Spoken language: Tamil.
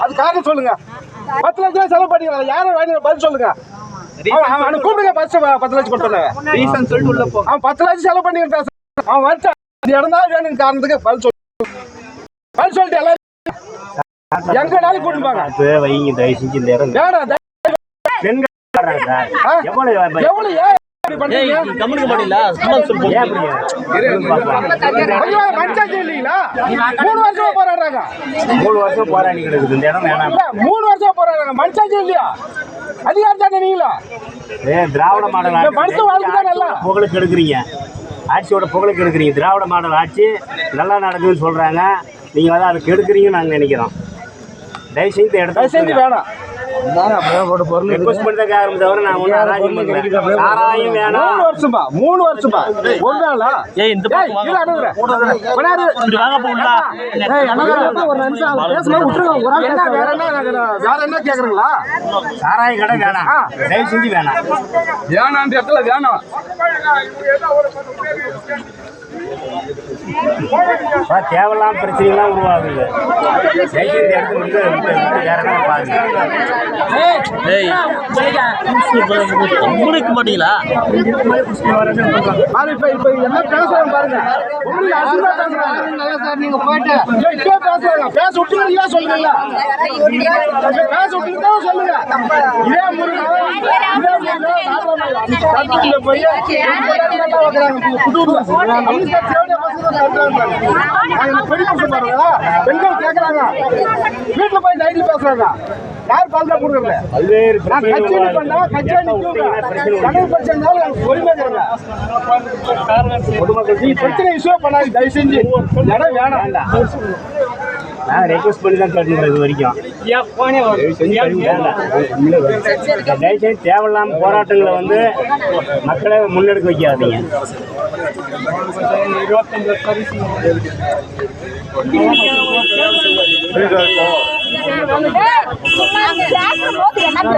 அது காரணம் சொல்லுங்க. பத்து லட்சம் ரூபாய் செலவு பண்ணிக்கலாம் யாரும் வாங்கி பதில் சொல்லுங்க? அவன் கூப்பிடுங்க. பஸ் பத்து லட்சம் கொடுத்தாங்க ரீசன் சொல்லிட்டு உள்ள போ. அவன் பத்து லட்சம் செலவு சார். அவன் வந்துட்டான். இந்த இடம் தான் வேணும் காரணத்துக்கு பதில் சொல்லு பதில் சொல்லிட்டு எல்லாரும் எங்கனாலும் கூட்டிட்டு போங்க. பார்த்து வைங்க தயவு செஞ்சு இந்த இடம். வேணாம் தயவு- பெண்கள் வர்றாங்க சார். ஆ? எவ்வளவு எவ்வளவு மூணு வருஷமா போராடுறாங்க. மூணு வருஷம் போராடி கிடக்குது இந்த இடம் வேணாம். இல்ல, மூணு வருஷமா போராடுறாங்க. மனுஷாச்சு இல்லையா? அதிகாரம் தானே நீங்களா? ஏ திராவிட மாடல் மனுஷன் வாழ்க்கை தான் நல்லா. புகழுக்கு எடுக்கிறீங்க ஆட்சியோட புகழுக்கு எடுக்கிறீங்க திராவிட மாடல் ஆட்சி நல்லா நடக்குதுன்னு சொல்றாங்க. நீங்க வந்து அதை கெடுக்குறீங்கன்னு நாங்க நினைக்கிறோம். தயவு செய்து இந்த தயவு செஞ்சு இடத்த வேணாம். வருஷமா மூணு வருஷமா. ஒரு நாளா? ஏய் இந்த சாராய கடை வேணாம். தயவு செஞ்சு வேணாம். வேணாம் இடத்துல வேணாம். தேவையில்லாம பிரச்சனைகள்லாம் உருவாகுது. தயவு இந்த இடத்துல விட்டு விட்டு வேற என்ன பாருங்க. உங்களுக்கு. பேச விட்டுக்கிறீங்களா சொல்லுங்க. பேச விட்டுக்கிட்டா சொல்லுங்க. இதே முருகன், போய். பெண்கள் கேக்குறாங்க. வீட்டுல போய் நைட்ல பேசுறாங்க. யார் பாதுகாப்பு கொடுக்கறது பல்வேறு நான் கட்சி பண்ணா நிற்குங்க கடல் பிரச்சனைனால பொதுமக்கள் பிரச்சனை இஷ்யூ பண்ணாது தயவு செஞ்சு. இடம் வேணாம். நான் ரெக்வஸ்ட் பண்ணி தான் கேட்டுக்கிறேன் இது வரைக்கும். வேண்டாம். தயவு செய்து தேவையில்லாம போராட்டங்களை வந்து மக்களை முன்னெடுக்க வைக்காதீங்க. பண்ணுங்க